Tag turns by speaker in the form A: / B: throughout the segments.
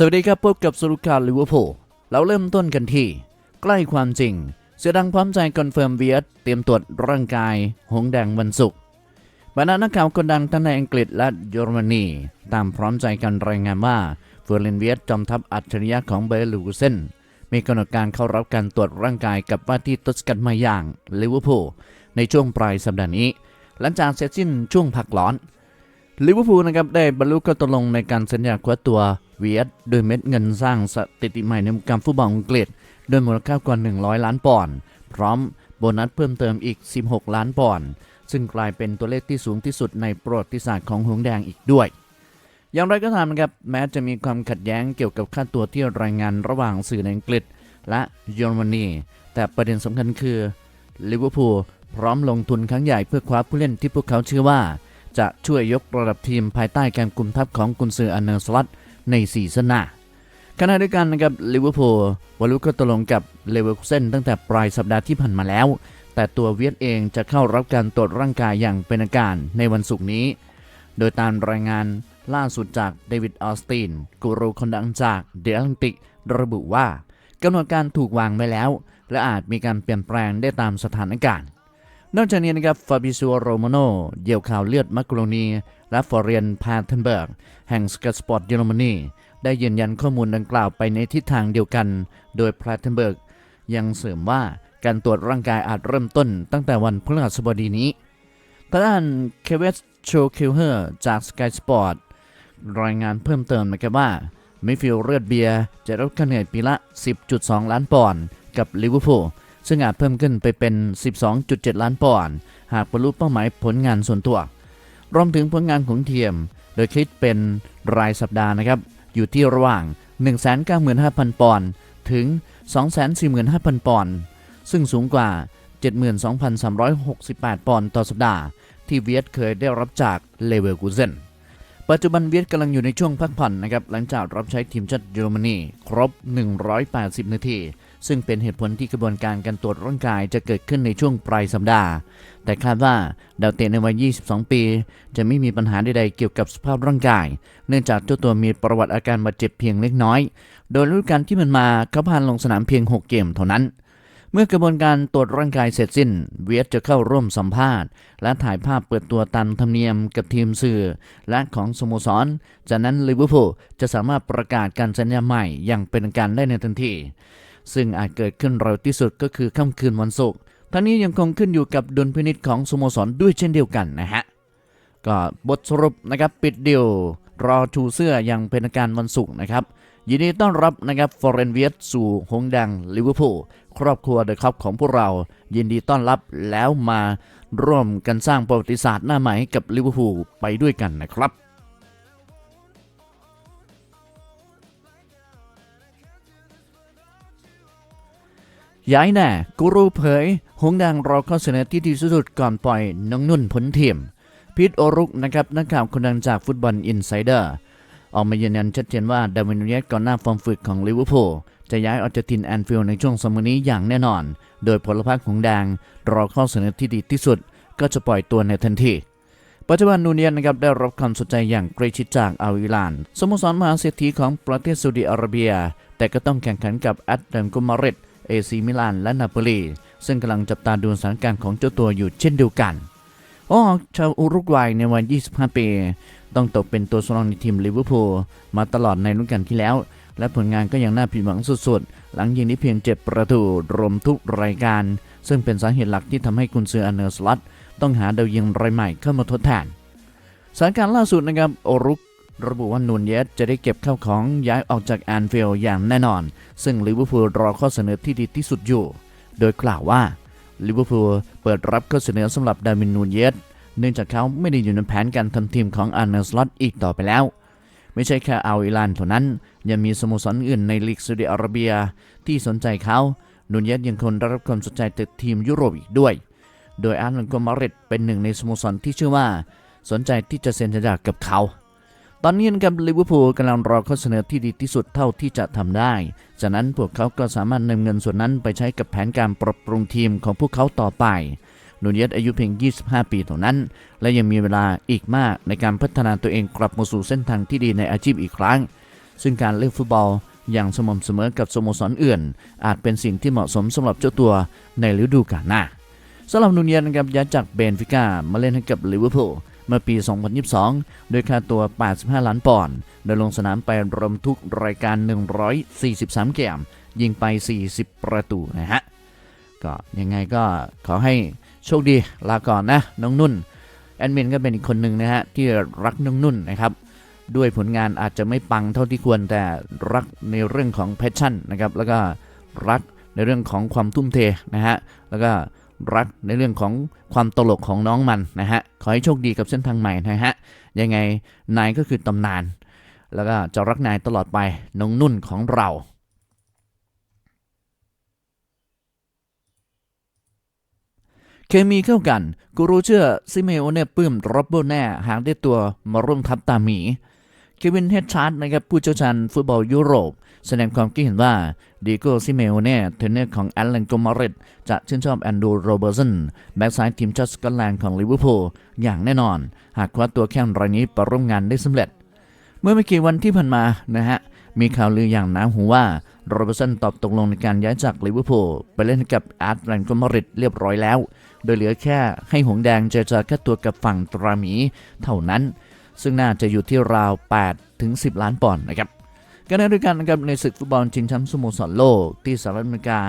A: สวัสดีครับพบกับสรุปข่าวลิเวอร์พูลเราเริ่มต้นกันที่ ใกล้ความจริง เสือดังพร้อมใจคอนเฟิร์มเวียดเตรียมตรวจร่างกาย หงแดงวันศุกร์บรรดานักข่าวคนดังทั้งในอังกฤษและเยอรมนีตามพร้อมใจกันรายงานว่าเฟอร์เรนเวียดจอมทัพอัจฉริยะของเบลูกุเซนมีกำหนดการเข้ารับการตรวจร่างกายกับว่าที่ตุสกันมาอย่างลิเวอร์พูลในช่วงปลายสัปดาห์นี้ หลังจากเสร็จสิ้นช่วงพักร้อน ลิเวอร์พูลนะครับได้บรรลุข้อตกลงในการสัญญาคว้าตัวเวียดโดยเม็ดเงินสร้างสถิติใหม่ในวงการฟุตบอลอังกฤษโดยมูลค่ากว่า 100 ล้านปอนด์พร้อมโบนัสเพิ่มเติมอีก 16 ล้านปอนด์ซึ่งกลายเป็นตัวเลขที่สูงที่สุดในประวัติศาสตร์ของหงส์แดงอีกด้วย อย่างไรก็ตามนะครับแม้จะมีความขัดแย้งเกี่ยวกับค่าตัวที่รายงานระหว่างสื่อในอังกฤษ และเยอรมนี แต่ประเด็นสำคัญคือลิเวอร์พูลพร้อมลงทุนครั้งใหญ่เพื่อคว้าผู้เล่นที่พวกเขาเชื่อว่า จะช่วยยกระดับทีมภายใต้การกุมทัพของกุนซืออันเนอร์สลัตในซีซั่นหน้าขณะเดียวกันนะครับลิเวอร์พูลวอลุก็ตกลงกับเลเวอร์คูเซนตั้งแต่ปลายสัปดาห์ที่ผ่านมาแล้ว แต่ตัวเวียดเองจะเข้ารับการตรวจร่างกายอย่างเป็นทาการในวันศุกร์นี้ โดยตามรายงานล่าสุดจากเดวิดออสตินกูรูคนดังจากเดลันติกระบุว่ากำหนดการถูกวางไว้แล้ว และอาจมีการเปลี่ยนแปลงได้ตามสถานการณ์ นอกจากนี้นะครับฟาบิซัวโรมาโนเยี่ยวข่าวเลือดมักโกโรนีและฟอร์เรียนพาเทนเบิร์กแห่งสกัตสปอร์ตเยอรมนีได้ยืนยันข้อมูลดังกล่าวไปในทิศทางเดียวกัน โดยพาเทนเบิร์กยังเสริมว่าการตรวจร่างกายอาจเริ่มต้นตั้งแต่วันพฤหัสบดีนี้ทางด้านเคเวสโชคิลเฮอร์จากสกายสปอร์ตรายงานเพิ่มเติมนะครับว่ามิฟิลเลือดเบียร์จะรับค่าเหนื่อยปีละ 10.2 ล้านปอนด์กับลิเวอร์พูล ซึ่งอาจเพิ่มขึ้นไปเป็น 12.7 ล้านปอนด์หากบรรลุเป้าหมายผลงานส่วนตัว รวมถึงผลงานของเทียม โดยคิดเป็นรายสัปดาห์นะครับ อยู่ที่ระหว่าง 195,000 ปอนด์ถึง 245,000 ปอนด์ซึ่งสูงกว่า 72,368 ปอนด์ต่อสัปดาห์ ที่เวียดเคยได้รับจากเลเวอร์กูเซนปัจจุบันเวียดกำลังอยู่ในช่วงพักผ่อนนะครับหลังจากรับใช้ทีมชาติเยอรมนีครบ 180 นาที ซึ่งเป็นเหตุผลที่กระบวนการการตรวจร่างกายจะเกิดขึ้นในช่วงปลายสัปดาห์ แต่คาดว่าดาวเตะในวัย 22 ปี จะไม่มีปัญหาใดๆเกี่ยวกับสภาพร่างกาย เนื่องจากเจ้าตัวมีประวัติอาการบาดเจ็บเพียงเล็กน้อย โดยฤดูกาลที่มันมาเขาผ่านลงสนามเพียง 6 เกมเท่านั้นเมื่อกระบวนการตรวจร่างกายเสร็จสิ้น เวียดจะเข้าร่วมสัมภาษณ์ และถ่ายภาพเปิดตัวตามธรรมเนียมกับทีมสื่อ และของสโมสร จากนั้นลิเวอร์พูลจะสามารถประกาศการสัญญาใหม่อย่างเป็นการได้ในทันที ซึ่งอาจเกิดขึ้นเร็วที่สุดก็คือค่ำคืนวันศุกร์ทั้งนี้ยังคงขึ้นอยู่กับดุลพินิจของสโมสรด้วยเช่นเดียวกันนะฮะ ก็บทสรุปนะครับปิดเดียวรอชูเสื้ออย่างเป็นทางการวันศุกร์นะครับ ยินดีต้อนรับนะครับฟอร์เรนเวียสู่หงดังลิเวอร์พูลครอบครัวเดอะคัพของพวกเรา ยินดีต้อนรับแล้วมาร่วมกันสร้างประวัติศาสตร์หน้าใหม่ให้กับลิเวอร์พูลไปด้วยกันนะครับ ย้ายแน่กูรูเผย หงแดังรอข้อเสนอที่ดีที่สุดก่อนปล่อยน้องนุ่นพ้นทีมพีทโอรุกนะครับนักข่าวคนดังจากฟุตบอลอินไซเดอร์ออกมายืนยันชัดเจนว่าดาวินเนสก่อนหน้าฟอร์มฝึกของลิเวอร์พูลจะย้ายออกจากทินแอนฟิลด์ในช่วงสมัยนี้อย่างแน่นอน โดยพลพรรคของแดงรอข้อเสนอที่ดีที่สุด ก็จะปล่อยตัวในทันทีปัจจุบันนูเนียนนะครับได้รับความสนใจอย่างใกล้ชิดจากอัลอิลานสโมสรมหาเศรษฐีของประเทศซาอุดิอาระเบีย แต่ก็ต้องแข่งขันกับแอตเลติโกมาริด เอซีมิลาน และนาโปลี ซึ่งกำลังจับตาดูสถานการณ์ของเจ้าตัวอยู่เช่นเดียวกันอ๋อชาวอุรุกวัยในวัย 25 ปี ต้องตกเป็นตัวสำรองในทีมลิเวอร์พูลมาตลอดในฤดูกาลที่แล้ว และผลงานก็ยังน่าผิดหวังสุดๆ หลังยิงได้เพียง7ประตูรวมทุกรายการ ซึ่งเป็นสาเหตุหลักที่ทำให้กุนซืออันเนอร์สลัตต้องหาดาวยิงรายใหม่เข้ามาทดแทนสถานการณ์ล่าสุดนะครับโอรุก ระบุว่านูนเยสจะได้เก็บข้าวของย้ายออกจากแอนฟิลด์อย่างแน่นอน ซึ่งลิเวอร์พูลรอข้อเสนอที่ดีที่สุดอยู่ โดยกล่าวว่าลิเวอร์พูลเปิดรับข้อเสนอสำหรับดาวินนูนเยสเนื่องจากเขาไม่ได้อยู่ในแผนการทำทีมของอาร์เนอร์สล็อตอีกต่อไปแล้ว ไม่ใช่แค่อัลอิลานเท่านั้น ยังมีสโมสรอื่นในลีกซาอุดิอาระเบียที่สนใจเขานูนเยสยังคงได้รับความสนใจจากทีมยุโรปอีกด้วย โดยอาร์เนโกมาริดเป็นหนึ่งในสโมสรที่เชื่อว่า สนใจที่จะเซ็นสัญญากับเขา ตอนนี้นะครับลิเวอร์พูลกำลังรอข้อเสนอที่ดีที่สุดเท่าที่จะทำได้ จากนั้นพวกเขาก็สามารถนำเงินส่วนนั้นไปใช้กับแผนการปรับปรุงทีมของพวกเขาต่อไปนูเยสอายุเพียง 25 ปีเท่านั้น และยังมีเวลาอีกมากในการพัฒนาตัวเองกลับมาสู่เส้นทางที่ดีในอาชีพอีกครั้ง ซึ่งการเล่นฟุตบอลอย่างสม่ำเสมอกับสโมสรอื่น อาจเป็นสิ่งที่เหมาะสมสำหรับเจ้าตัวในฤดูกาลหน้าสำหรับนูเนียนนะครับย้ายจากเบนฟิก้ามาเล่นให้กับลิเวอร์พูล เมื่อปี 2022โดยค่าตัว 85 ล้านปอนด์ โดยลงสนามไปรวมทุกรายการ 143 เกม ยิงไป 40 ประตูนะฮะ ก็ยังไงก็ขอให้โชคดีลาก่อนนะ น้องนุ่น แอดมินก็เป็นอีกคนหนึ่งนะฮะ ที่รักน้องนุ่นนะครับ ด้วยผลงานอาจจะไม่ปังเท่าที่ควรแต่รักในเรื่องของแพชชั่นนะครับ แล้วก็รักในเรื่องของความทุ่มเทนะฮะ แล้วก็ รักในเรื่องของความตลกของน้องมันนะฮะ ขอให้โชคดีกับเส้นทางใหม่นะฮะ ยังไงนายก็คือตำนาน แล้วก็จะรักนายตลอดไปน้องนุ่นของเราเคมีเข้ากัน กูรู้เชื่อซิเมโอเน่ปื้มร็อบเบิลแน่ หากได้ตัวมาร่วมทัพตาหมี เควินเฮดชาร์ดนะครับผู้เชี่ยวชาญฟุตบอลยุโรป แสดงความคิดเห็นว่า ดีโก้ซิเมโอเน่เทรนเนอร์ของแอตเลนโกมาริดจะชื่นชอบแอนดูโรเบอร์สันแบ็กซ้ายทีมชาติสกอตแลนด์ของลิเวอร์พูลอย่างแน่นอน หากคว้าตัวแข้งรายนี้ไปร่วมงานได้สำเร็จ เมื่อไม่กี่วันที่ผ่านมานะฮะ มีข่าวลืออย่างหนาหูว่าโรเบอร์สันตอบตกลงในการย้ายจากลิเวอร์พูลไปเล่นกับอาร์ตแลนโกมาริดเรียบร้อยแล้ว โดยเหลือแค่ให้หงส์แดงเจรจาแค่ตัวกับฝั่งตราหมีเท่านั้น ซึ่งน่าจะอยู่ที่ราว 8 ถึง 10 ล้านปอนด์นะครับ ก็ในด้วยกันนะครับในศึกฟุตบอลชิงแชมป์สโมสรโลกที่สหรัฐอเมริกา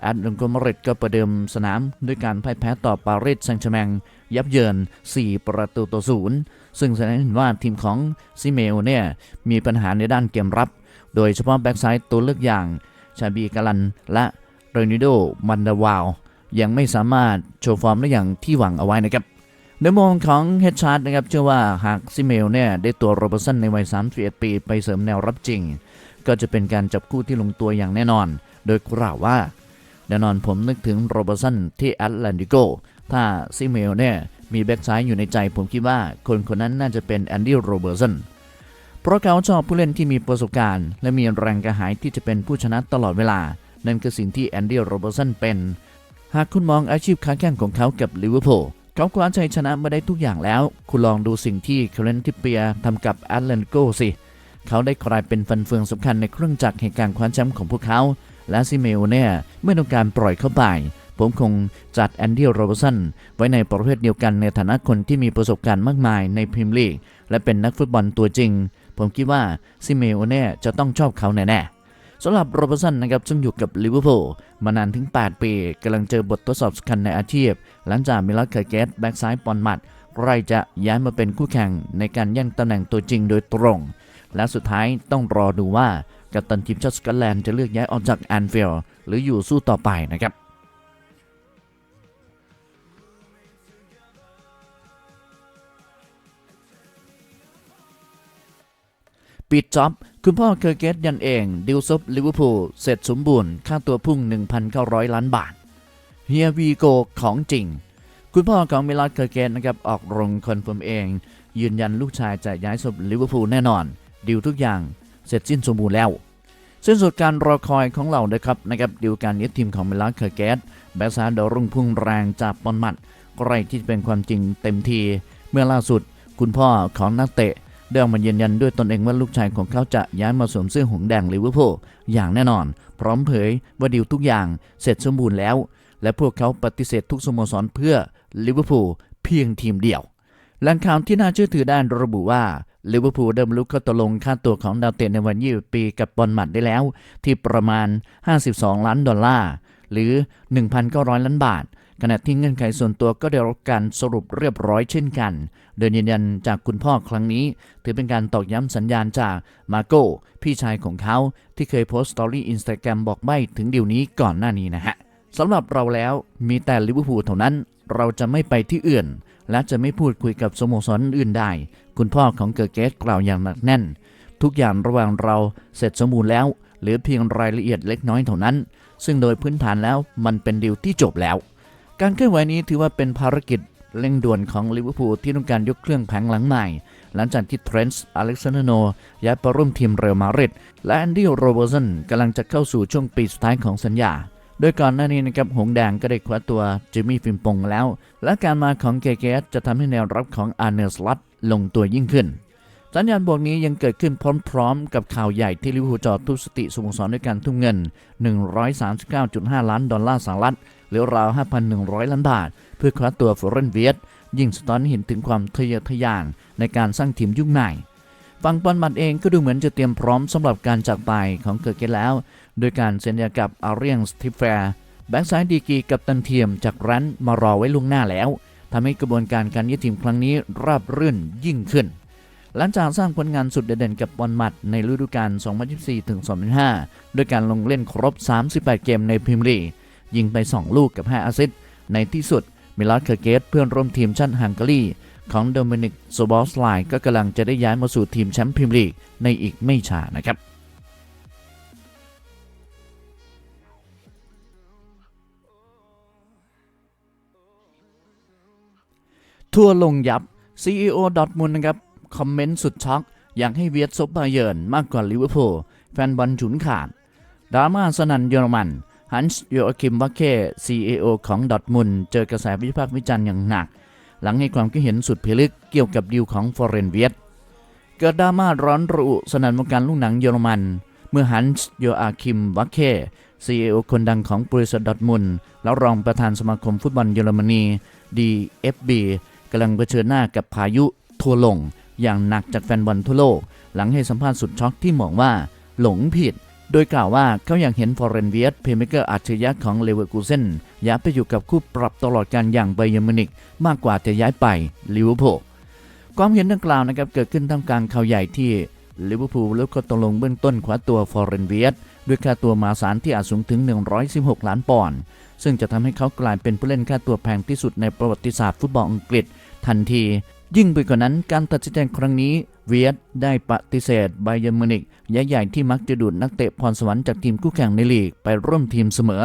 A: แอดลันโกมริดก็ประเดิมสนามด้วยการพ่ายแพ้ต่อปารีสแซงต์แชร์แมงยับเยิน 4 ประตูต่อศูนย์ซึ่งแสดงเห็นว่าทีมของซิเมโอเนี่ยมีปัญหาในด้านเกมรับ โดยเฉพาะแบ็กซ้ายตัวเลือกอย่างชาบีกาลัน และเรนิโดมันดาวาว ยังไม่สามารถโชว์ฟอร์มได้อย่างที่หวังเอาไว้นะครับในมุมของเฮดชาร์ดนะครับเชื่อว่าหากซิเมลเนี่ยได้ตัวโรเบอร์สันในวัย 31 ปี ไปเสริมแนวรับจริง ก็จะเป็นการจับคู่ที่ลงตัวอย่างแน่นอน โดยกล่าวว่าแน่นอนผมนึกถึงโรเบอร์สันที่แอตแลนติโก ถ้าซิเมลเนี่ยมีแบ็กซ้ายอยู่ในใจผมคิดว่าคนคนนั้นน่าจะเป็นแอนดี้โรเบอร์สัน เพราะเขาชอบผู้เล่นที่มีประสบการณ์ และมีแรงกระหายที่จะเป็นผู้ชนะตลอดเวลา นั่นคือสิ่งที่แอนดี้โรเบอร์สันเป็น หากคุณมองอาชีพค้าแข่งของเขากับลิเวอร์พูลเขาคว้าชัยชนะมาได้ทุกอย่างแล้ว คุณลองดูสิ่งที่เคเลนทิเปียทำกับแอตแลนโกสิเขาได้กลายเป็นฟันเฟืองสำคัญในเครื่องจักรแห่งการคว้าแชมป์ของพวกเขา และซิเมโอเนี่ยไม่ต้องการปล่อยเข้าไป ผมคงจัดแอนดี้โรเบอร์สันไว้ในประเภทเดียวกันในฐานะคนที่มีประสบการณ์มากมายในพรีเมียร์ลีกและเป็นนักฟุตบอลตัวจริง ผมคิดว่าซิเมโอเน่จะต้องชอบเขาแน่ๆสำหรับโรเบอร์สันนะครับซึ่งอยู่กับลิเวอร์พูลมานานถึง 8 ปีกำลังเจอบททดสอบสำคัญในอาชีพ หลังจากมิลาเคอร์เกตแบ็กซ้ายปอนมัดใกล้จะย้ายมาเป็นคู่แข่งในการแย่งตำแหน่งตัวจริงโดยตรง และสุดท้ายต้องรอดูว่ากัปตันทีมชาติสกอตแลนด์จะเลือกย้ายออกจากแอนฟิลด์หรืออยู่สู้ต่อไปนะครับปิดจ็อบ คุณพ่อเคอร์เกตยันเอง ดิวซบลิเวอร์พูลเสร็จสมบูรณ์ ค่าตัวพุ่ง 1,900 ล้านบาท เฮียวีโกของจริง คุณพ่อของมิลาเคอร์เกตนะครับ ออกโรงคอนเฟิร์มเอง ยืนยันลูกชายจะย้ายศพลิเวอร์พูลแน่นอน ดิวทุกอย่างเสร็จสิ้นสมบูรณ์แล้วสิ้นสุดการรอคอยของเรานะครับนะครับดิวการยึดทีมของมิลาเคอร์เกตแบซาดาวรุ่งพุ่งแรงจากปอนมัดใกล้ที่เป็นความจริงเต็มที เมื่อล่าสุด คุณพ่อของนักเตะได้ออกมายืนยันด้วยตนเองว่าลูกชายของเขาจะย้ายมาสวมเสื้อหงแดงลิเวอร์พูลอย่างแน่นอน พร้อมเผยว่าดีลทุกอย่างเสร็จสมบูรณ์แล้ว และพวกเขาปฏิเสธทุกสโมสรเพื่อลิเวอร์พูลเพียงทีมเดียวแหล่งข่าวที่น่าเชื่อถือได้ระบุว่า ลิเวอร์พูลเดิมลุกเข้าตกลงค่าตัวของดาวเตะในวันยี่ปีกับบอลหมัดได้แล้ว ที่ประมาณ 52 ล้านดอลลาร์ หรือ 1,900 ล้านบาท ขณะที่เงื่อนไขส่วนตัวก็ได้รับการสรุปเรียบร้อยเช่นกัน โดยยืนยันจากคุณพ่อครั้งนี้ ถือเป็นการตอกย้ำสัญญาณจากมาโก้พี่ชายของเขาที่เคยโพสต์สตอรี่อินสตาแกรมบอกใบ้ถึงเดีลนี้ก่อนหน้านี้นะฮะสำหรับเราแล้วมีแต่ลิเวอร์พูลเท่านั้น เราจะไม่ไปที่อื่น และจะไม่พูดคุยกับสโมสรอื่นได้ คุณพ่อของเกิร์เกตกล่าวอย่างหนักแน่น ทุกอย่างระหว่างเราเสร็จสมบูรณ์แล้วเหลือเพียงรายละเอียดเล็กน้อยเท่านั้น ซึ่งโดยพื้นฐานแล้วมันเป็นดีลที่จบแล้ว การเคลื่อนไหวนี้ถือว่าเป็นภารกิจเร่งด่วนของลิเวอร์พูลที่ต้องการยกเครื่องแผงหลังใหม่ หลังจากที่เทรนส์อเล็กซานโนย้ายไปร่วมทีมเรอัลมาดริดและแอนดี้โรเบอร์สันกำลังจะเข้าสู่ช่วงปีสุดท้ายของสัญญา โดยก่อนหน้านี้นะครับหงแดงก็ได้คว้าตัวจิมมี่ฟิมปงแล้ว และการมาของเกเกสจะทำให้แนวรับของอาร์เนสลัตลงตัวยิ่งขึ้น สัญญาณบวกนี้ยังเกิดขึ้นพร้อมๆกับข่าวใหญ่ที่ลิเวอร์พูลจอดทุบสติสโมสรด้วยการทุ่มเงิน 139.5 ล้านดอลลาร์สหรัฐหรือราว 5,100 ล้านบาท เพื่อคว้าตัวฟอร์เรนเวียตยิ่งสะท้อนให้เห็นถึงความทะเยอทะยานในการสร้างทีมยุคใหม่ฝั่งบอลมัดเองก็ดูเหมือนจะเตรียมพร้อมสำหรับการจากไปของเกิดเกตแล้ว โดยการเซ็นสัญญากับอาเรียงสติฟแฟร์แบ็กซ้ายดีกีกับตันเทียมจากรันมารอไว้ล่วงหน้าแล้วทำให้กระบวนการการยึดทีมครั้งนี้ราบรื่นยิ่งขึ้น หลังจากสร้างผลงานสุดเด่นกับบอลมัดในฤดูกาล 2024-2025 โดยการลงเล่นครบ 38 เกมในพรีเมียร์ลีกยิงไป 2 ลูกกับ 5 แอสซิสต์ในที่สุดมิลอสเคอร์เกตเพื่อนร่วมทีมชาติฮังการีของโดมินิกโซบอสไลก็กำลังจะได้ย้ายมาสู่ทีมแชมป์พรีเมียร์ลีกในอีกไม่ช้านะครับ ทั่วลงยับ CEO ดอทมุนนะครับ คอมเมนต์สุดช็อก อยากให้เวียดซบบาเยิร์นมากกว่าลิเวอร์พูลแฟนบอลฉุนขาดดราม่าสนันเยอรมันฮันส์โยอาคิมวัคเค CEO ของดอทมุนเจอกระแสวิพากษ์วิจารณ์อย่างหนัก หลังให้ความคิดเห็นสุดพิลึกเกี่ยวกับดีลของฟอร์เรนเวียดเกิดดราม่าร้อนระอุสนั่นวงการลูกหนังเยอรมัน เมื่อฮันส์โยอาคิมวัคเค CEO คนดังของบริษัทดอทมุนแล้วรองประธานสมาคมฟุตบอลเยอรมนี DFB ำลังเผชิญหน้ากับพายุทัวลง อย่างหนักจากแฟนบอลทั่วโลก หลังให้สัมภาษณ์สุดช็อกที่มองว่าหลงผิด โดยกล่าวว่าเขาอยากเห็นฟอร์เรนเวียตเพย์เมเกอร์อัจฉริยะของเลเวอร์คูเซนย้ายไปอยู่กับคู่ปรับตลอดการอย่างไบเยอร์มินิกมากกว่าจะย้ายไปลิเวอร์พูลความเห็นดังกล่าวนะครับเกิดขึ้นท่ามกลางข่าวใหญ่ที่ลิเวอร์พูลแล้วก็ตกลงเบื้องต้นคว้าตัวฟอร์เรนเวียตด้วยค่าตัวมาสารที่อาจสูงถึง 116 ล้านปอนด์ซึ่งจะทำให้เขากลายเป็นผู้เล่นค่าตัวแพงที่สุดในประวัติศาสตร์ฟุตบอลอังกฤษ ทันที ยิ่งไปกว่านั้นการตัดสินใจครั้งนี้ เวียดได้ปฏิเสธไบเยอร์มินิกยักษ์ใหญ่ที่มักจะดูดนักเตะพรสวรรค์จากทีมคู่แข่งในลีกไปร่วมทีมเสมอ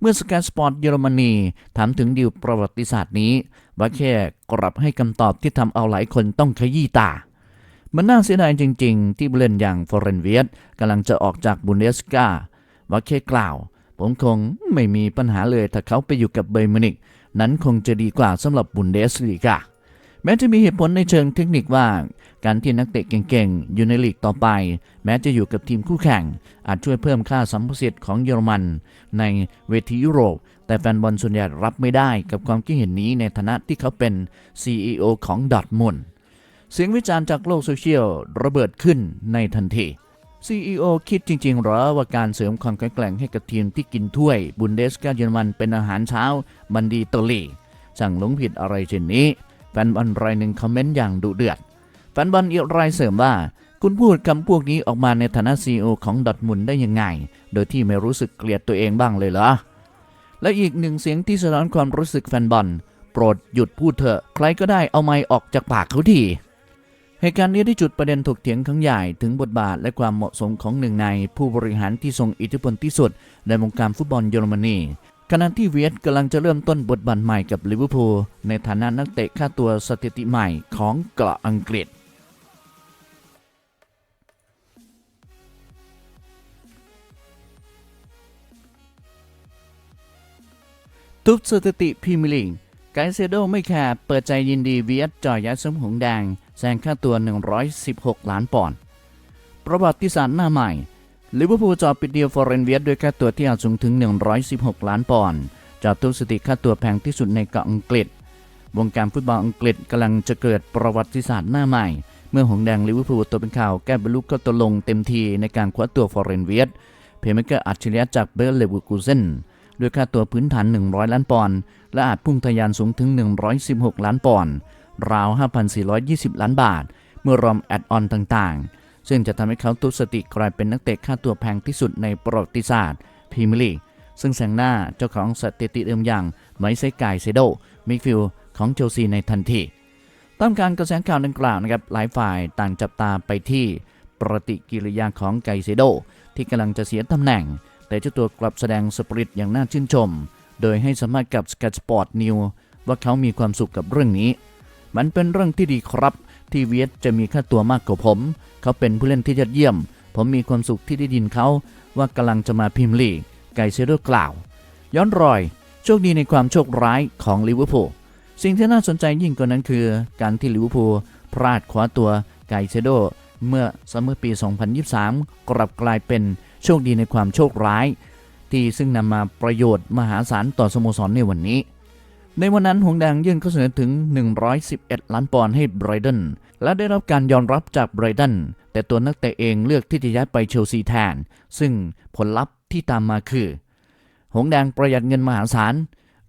A: เมื่อสกายสปอร์ตเยอรมนีถามถึงดีลประวัติศาสตร์นี้วาแค่กลับให้คำตอบที่ทำเอาหลายคนต้องขยี้ตามันน่าเสียดายจริง ๆ ที่ผู้เล่นอย่างฟอร์เรนเวียตกำลังจะออกจากบุนเดสกาวาแค่กล่าว ผมคงไม่มีปัญหาเลยถ้าเขาไปอยู่กับเบย์มินิก นั้นคงจะดีกว่าสำหรับบุนเดสลีกาแม้จะมีเหตุผลในเชิงเทคนิคว่า การที่นักเตะเก่งๆ อยู่ในลีกต่อไป แม้จะอยู่กับทีมคู่แข่ง อาจช่วยเพิ่มค่าสัมประสิทธิ์ของเยอรมัน ในเวทียุโรป แต่แฟนบอลส่วนใหญ่รับไม่ได้กับความคิดเห็นนี้ในฐานะที่เขาเป็น CEO ของดอทมุนเสียงวิจารณ์จากโลกโซเชียลระเบิดขึ้นในทันที CEO คิดจริงๆหรอว่าการเสริมความแข็งแกร่งให้กับทีมที่กินถ้วย บุนเดสกาเยอรมันเป็นอาหารเช้า มันดีตอลีสั่งหลงผิดอะไรเช่นนี้แฟนบอลรายหนึ่งคอมเมนต์อย่างดุเดือดแฟนบอลอีกรายเสริมว่า คุณพูดคำพวกนี้ออกมาในฐานะซีอของดอทมุนได้ยังไง โดยที่ไม่รู้สึกเกลียดตัวเองบ้างเลยเหรอ และอีกหนึ่งเสียงที่สะท้อนความรู้สึกแฟนบอลโปรดหยุดพูดเถอะ ใครก็ได้เอาไม้ออกจากปากเขาที เหตุการณ์นี้ได้จุดประเด็นถกเถียงครั้งใหญ่ถึงบทบาทและความเหมาะสมของหนึ่งในผู้บริหารที่ทรงอิทธิพลที่สุดในวงการฟุตบอลเยอรมนีขณะที่เวียดกำลังจะเริ่มต้นบทบาทใหม่กับลิเวอร์พูลในฐานะนักเตะค่าตัวสถิติใหม่ของเกาะอังกฤษ ทุบสถิติพรีเมียร์ลีก ไกเซโดไม่แคร์เปิดใจยินดีเวียดจ่อยย้ายสมหงแดงแซงค่าตัว 116 ล้านปอนด์ประวัติศาสตร์หน้าใหม่ลิเวอร์พูลจอปิดเดียวฟอร์เรนเวียดด้วยค่าตัวที่อาจสูงถึง 116 ล้านปอนด์จอทุสติค่าตัวแพงที่สุดในเกาะอังกฤษ วงการฟุตบอลอังกฤษกำลังจะเกิดประวัติศาสตร์หน้าใหม่ เมื่อหงแดงลิเวอร์พูลตัวเป็นข่าวแก้บรรลุก็ตกลงเต็มทีในการคว้าตัวฟอร์เรนเวียดเพย์เมเกอร์อัจฉริยะจากเบอร์เลวูกูเซน ด้วยค่าตัวพื้นฐาน 100 ล้านปอนด์และอาจพุ่งทะยานสูงถึง 116 ล้านปอนด์ราว 5,420 ล้านบาท เมื่อรวมแอดออนต่างๆ ซึ่งจะทำให้เขาตุสติกลายเป็นนักเตะค่าตัวแพงที่สุดในประวัติศาสตร์พรีเมียร์ลีกซึ่งแซงหน้าเจ้าของสถิติเดิมอย่างไมเซกายเซโดมิฟิลของเชลซีในทันทีตามการกระแสข่าวดังกล่าวนะครับหลายฝ่ายต่างจับตาไปที่ปฏิกิริยาของไกเซโดที่กำลังจะเสียตำแหน่ง แต่เจ้าตัวกลับแสดงสปริตอย่างน่าชื่นชม โดยให้สัมภาษณ์กับ Sky Sport News ว่าเขามีความสุขกับเรื่องนี้ มันเป็นเรื่องที่ดีครับ ที่เวียดจะมีค่าตัวมากกว่าผม เขาเป็นผู้เล่นที่ยอดเยี่ยม ผมมีความสุขที่ได้ยินเขา ว่ากำลังจะมาพิมพ์ลีกไกเซโดกล่าว ย้อนรอย โชคดีในความโชคร้ายของลิเวอร์พูลสิ่งที่น่าสนใจยิ่งกว่านั้นคือ การที่ลิเวอร์พูลพลาดคว้าตัวไกไกเซโดเมื่อซัมเมอร์ปี 2023 กลับกลายเป็น โชคดีในความโชคร้าย ที่ซึ่งนำมาประโยชน์มหาศาลต่อสโมสรในวันนี้ ในวันนั้นหงส์แดงยื่นข้อเสนอถึง 111 ล้านปอนด์ให้ไบรตันและได้รับการยอมรับจากไบรตันแต่ตัวนักเตะเองเลือกที่จะย้ายไปเชลซีแทน ซึ่งผลลัพธ์ที่ตามมาคือ หงส์แดงประหยัดเงินมหาศาล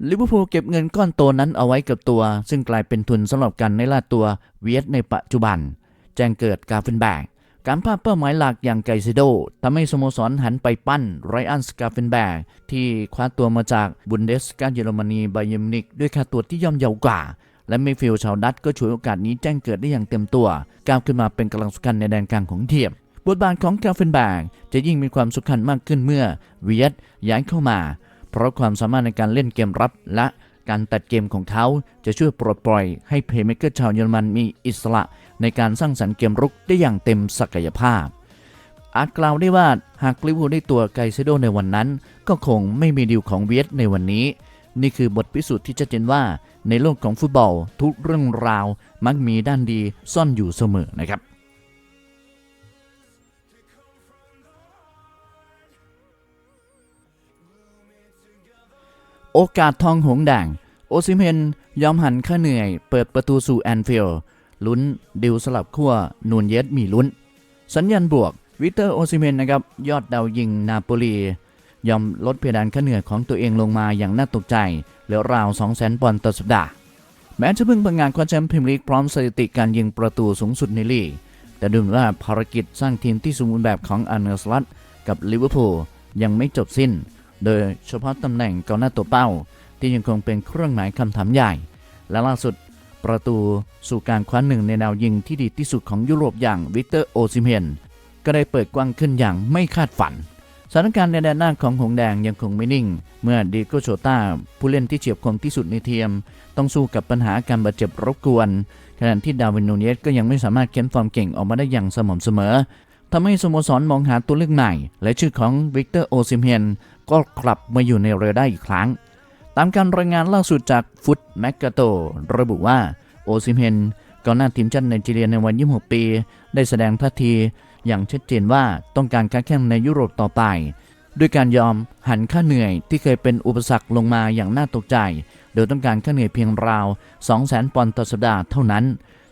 A: ลิเวอร์พูลเก็บเงินก้อนโตนั้นเอาไว้กับตัว ซึ่งกลายเป็นทุนสำหรับการในล่าตัวเวียดในปัจจุบัน แจ้งเกิดกาเฟนแบก การพลาดเป้าหมายหลักอย่างไกเซโดทำให้สโมสรหันไปปั้นไรอันสกาเฟนแบกที่คว้าตัวมาจากบุนเดสกาเยอรมนีไบเยมนิกด้วยค่าตัวที่ย่อมเยาวกว่า และเมฟิลชาวดัตก็ฉวยโอกาสนี้แจ้งเกิดได้อย่างเต็มตัวก้าวขึ้นมาเป็นกำลังสำคัญในแดนกลางของทีมบทบาทของกาเฟนแบกจะยิ่งมีความสำคัญมากขึ้นเมื่อเวียดย้ายเข้ามา เพราะความสามารถในการเล่นเกมรับและการตัดเกมของเขาจะช่วยปลดปล่อยให้เพย์เม k เกอร์ชาวเยอรมันมีอิสระ ในการสร้างสรรค์เกมรุกได้อย่างเต็มศักยภาพ อาจกล่าวได้ว่าหากลิเวอร์พูลได้ตัวไกเซโดในวันนั้น ก็คงไม่มีดีลของเวียดในวันนี้ นี่คือบทพิสูจน์ที่ชัดเจนว่า ในโลกของฟุตบอลทุกเรื่องราวมักมีด้านดีซ่อนอยู่เสมอนะครับโอกาสทองหงแดง โอซิเมนยอมหันค่าเหนื่อย เปิดประตูสู่แอนฟิลด์ ลุ้นดิวสลับขั้วนูนเยสมีลุ้น สัญญาณบวกวิเตอร์โอซิเมนนะครับยอดดาวยิงนาโปลียอมลดเพดานค่าเหนื่อยของตัวเองลงมาอย่างน่าตกใจเหลือราว 200,000ปอนด์ต่อสัปดาห์ แม้จะเพิ่งประงานคว้าแชมป์พรีเมียร์ลีกพร้อมสถิติการยิงประตูสูงสุดในลีก แต่ดูเหมือนว่าภารกิจสร้างทีมที่สมบูรณ์แบบของอันเนอร์สลัตกับลิเวอร์พูลยังไม่จบสิ้น โดยเฉพาะตำแหน่งกองหน้าตัวเป้า ที่ยังคงเป็นเครื่องหมายคำถามใหญ่ และล่าสุด ประตู สู่การคว้าหนึ่งในแนวยิงที่ดีที่สุดของยุโรปอย่างวิกเตอร์โอซิเมนก็ได้เปิดกว้างขึ้นอย่างไม่คาดฝันสถานการณ์ในแดนหน้าของหงแดงยังคงไม่นิ่ง เมื่อดีโกโชตาผู้เล่นที่เฉียบคมที่สุดในเทียม ต้องสู้กับปัญหาการบาดเจ็บรบกวนขณะที่ดาวินนูเนสก็ยังไม่สามารถเค้นฟอร์มเก่งออกมาได้อย่างสม่ำเสมอทำให้สโมสรมองหาตัวเลือกใหม่ และชื่อของวิกเตอร์โอซิเมนก็กลับมาอยู่ในเรือได้อีกครั้ง ตามการรายงานล่าสุดจากฟุตแมกกาโตระบุว่าโอซิเมนกองหน้าทีมชาติไนจีเรียในวัย 26 ปี ได้แสดงท่าทีอย่างชัดเจนว่าต้องการการแข่งในยุโรปต่อไป ด้วยการยอมหันค่าเหนื่อยที่เคยเป็นอุปสรรคลงมาอย่างน่าตกใจ โดยต้องการค่าเหนื่อยเพียงราว 200,000 ปอนด์ต่อสัปดาห์เท่านั้น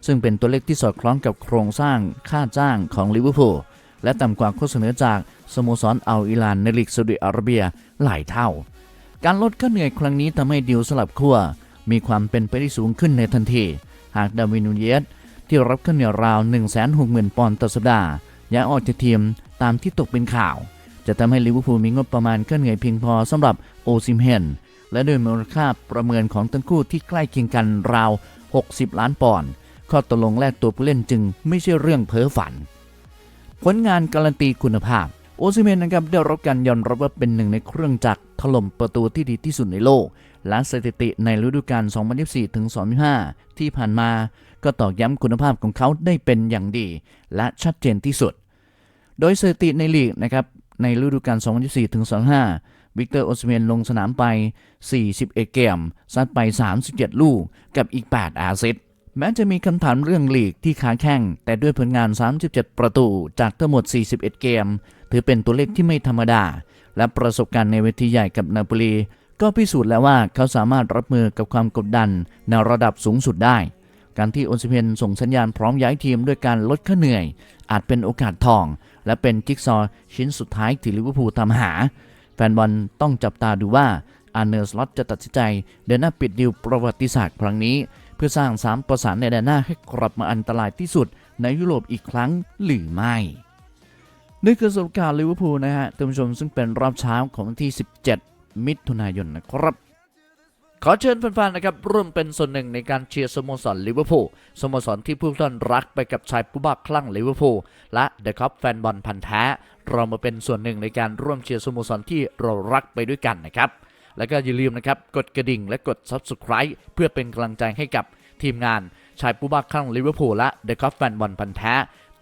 A: ซึ่งเป็นตัวเลขที่สอดคล้องกับโครงสร้างค่าจ้างของลิเวอร์พูลและต่ำกว่าข้อเสนอจากสโมสรอัลอิลานในลีกซาอุดิอาระเบียหลายเท่า การลดค่าเหนื่อยครั้งนี้ทำให้ดิวสลับขั้วมีความเป็นไปได้สูงขึ้นในทันที หากดาวินูเยสที่รับค่าเหนื่อยราว 160,000 ปอนด์ต่อสัปดาห์ย้ายออกจากทีมตามที่ตกเป็นข่าว จะทำให้ลิเวอร์พูลมีงบประมาณค่าเหนื่อยเพียงพอสำหรับโอซิมเฮนและโดยมูลค่าประเมินของทั้งคู่ที่ใกล้เคียงกันราว 60 ล้านปอนด์ข้อตกลงแลกตัวผู้เล่นจึงไม่ใช่เรื่องเพ้อฝัน ผลงานการันตีคุณภาพ โอซิเมนนะครับได้รับการยอมรับว่าเป็นหนึ่งในเครื่องจักรถล่มประตูที่ดีที่สุดในโลก และสถิติในฤดูกาล 2024 ถึง 2025 ที่ผ่านมาก็ตอกย้ำคุณภาพของเขาได้เป็นอย่างดี และชัดเจนที่สุด โดยสถิติในลีกนะครับในฤดูกาล 2024 ถึง 25 วิกเตอร์โอซิเมนลงสนามไป 41 เกม ซัดไป 37 ลูก กับอีก 8 อาซิสต์แม้จะมีคำถามเรื่องลีกที่ค้าแข่งแต่ด้วยผลงาน 37 ประตูจากทั้งหมด 41 เกม ถือเป็นตัวเลขที่ไม่ธรรมดา และประสบการณ์ในเวทีใหญ่กับนาโปลี ก็พิสูจน์แล้วว่าเขาสามารถรับมือกับความกดดันในระดับสูงสุดได้ การที่โอซิเมนส่งสัญญาณพร้อมย้ายทีมด้วยการลดค่าเหนื่อย อาจเป็นโอกาสทอง และเป็นจิ๊กซอว์ชิ้นสุดท้ายที่ลิเวอร์พูลตามหา แฟนบอลต้องจับตาดูว่าอาร์เนอร์สล็อตจะตัดสินใจเดินหน้าปิดดิวประวัติศาสตร์ครั้งนี้ เพื่อสร้างสามประสานในแดนหน้าให้กลับมาอันตรายที่สุดในยุโรปอีกครั้งหรือไม่ นี่คือสรุปการลิเวอร์พูลนะฮะท่านผู้ชมซึ่งเป็นรอบเช้าของวันที่ 17 มิถุนายนนะครับ ขอเชิญแฟนๆนะครับร่วมเป็นส่วนหนึ่งในการเชียร์สโมสรลิเวอร์พูลสโมสรที่ผู้ท่านรักไปกับชายผู้บ้าคลั่งลิเวอร์พูลและเดอะคัพแฟนบอลพันธ์แท้ เรามาเป็นส่วนหนึ่งในการร่วมเชียร์สโมสรที่เรารักไปด้วยกันนะครับแล้วก็อย่าลืมนะครับกดกระดิ่งและกด Subscribe เพื่อเป็นกำลังใจให้กับทีมงานชายผู้บ้าคลั่งลิเวอร์พูลและเดอะคัพแฟนบอลพันธ์แท้